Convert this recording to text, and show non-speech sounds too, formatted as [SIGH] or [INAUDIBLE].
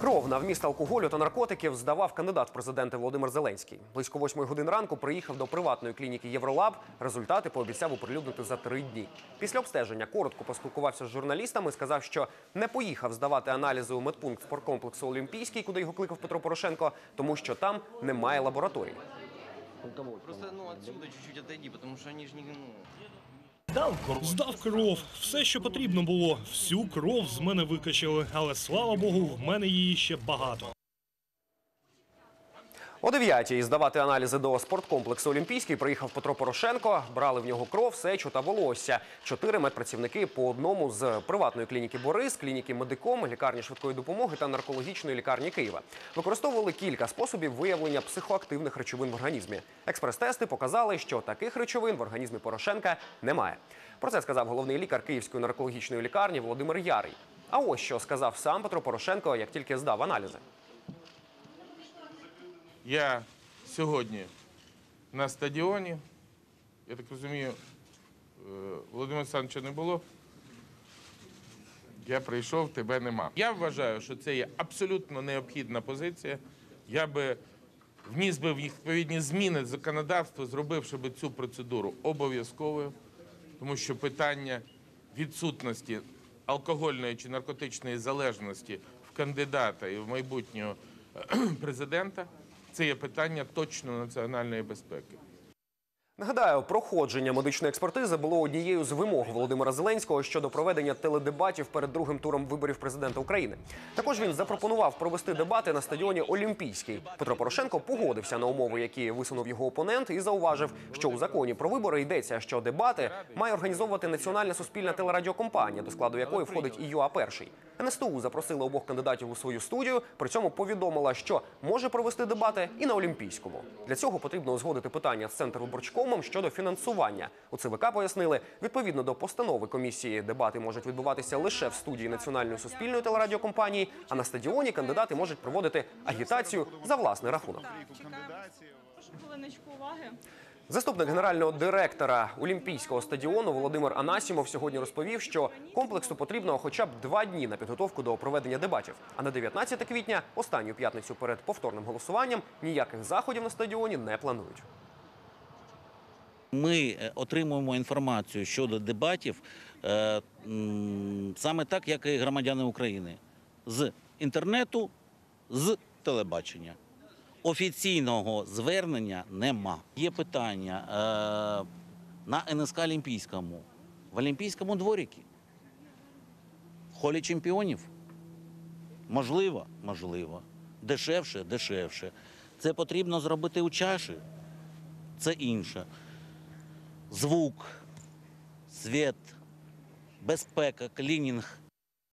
Кров на вміст алкоголю та наркотиків здавав кандидат в президенти Володимир Зеленський. Близько восьмої годин ранку приїхав до приватної клініки Євролаб. Результати пообіцяв оприлюднити за три дні. Після обстеження коротко поспілкувався з журналістами. Сказав, що не поїхав здавати аналізи у медпункт спорткомплексу Олімпійський, куди його кликав Петро Порошенко, тому що там немає лабораторії. Просто ну отсюда чуть-чуть отойди, потому что они же не ну. Здав кров, все, що потрібно було. Всю кров з мене викачали, але слава Богу, в мене її ще багато. О 9-й здавати аналізи до спорткомплексу Олімпійський приїхав Петро Порошенко. Брали в нього кров, сечу та волосся. Чотири медпрацівники по одному з приватної клініки Борис, клініки Медиком, лікарні швидкої допомоги та наркологічної лікарні Києва. Використовували кілька способів виявлення психоактивних речовин в організмі. Експрес-тести показали, що таких речовин в організмі Порошенка немає. Про це сказав головний лікар Київської наркологічної лікарні Володимир Ярий. А ось що сказав сам Петро Порошенко, як тільки здав аналізи. Я сьогодні на стадіоні. Я так розумію, е, Володимира Олександровича не було. Я прийшов, тебе нема. Я вважаю, що це є абсолютно необхідна позиція. Я би вніс би в відповідні зміни в законодавство, зробивши би цю процедуру обов'язковою, тому що питання відсутності алкогольної чи наркотичної залежності в кандидата і в майбутнього [CLEARS THROAT] президента це є питання точно національної безпеки. Нагадаю, проходження медичної експертизи було однією з вимог Володимира Зеленського щодо проведення теледебатів перед другим туром виборів президента України. Також він запропонував провести дебати на стадіоні Олімпійський. Петро Порошенко погодився на умови, які висунув його опонент, і зауважив, що у законі про вибори йдеться, що дебати має організовувати національна суспільна телерадіокомпанія, до складу якої входить і ЮА перший. НСТУ запросила обох кандидатів у свою студію. При цьому повідомила, що може провести дебати і на Олімпійському. Для цього потрібно узгодити питання з Центрвиборчкомом щодо фінансування. У ЦВК пояснили, відповідно до постанови комісії, дебати можуть відбуватися лише в студії національної суспільної телерадіокомпанії, а на стадіоні кандидати можуть проводити агітацію за власний рахунок. Хвилиночку уваги. Заступник генерального директора Олімпійського стадіону Володимир Анасімов сьогодні розповів, що комплексу потрібно хоча б два дні на підготовку до проведення дебатів. А на 19 квітня, останню п'ятницю перед повторним голосуванням, ніяких заходів на стадіоні не планують. Ми е, отримуємо інформацію щодо дебатів е, саме так, як і громадяни України, з інтернету, з телебачення. Офіційного звернення нема. Є питання е, на НСК Олімпійському, в Олімпійському дворіки, в холі чемпіонів. Можливо, можливо. Дешевше, дешевше. Це потрібно зробити у чаші. Це інше звук, світ, безпека, клінінг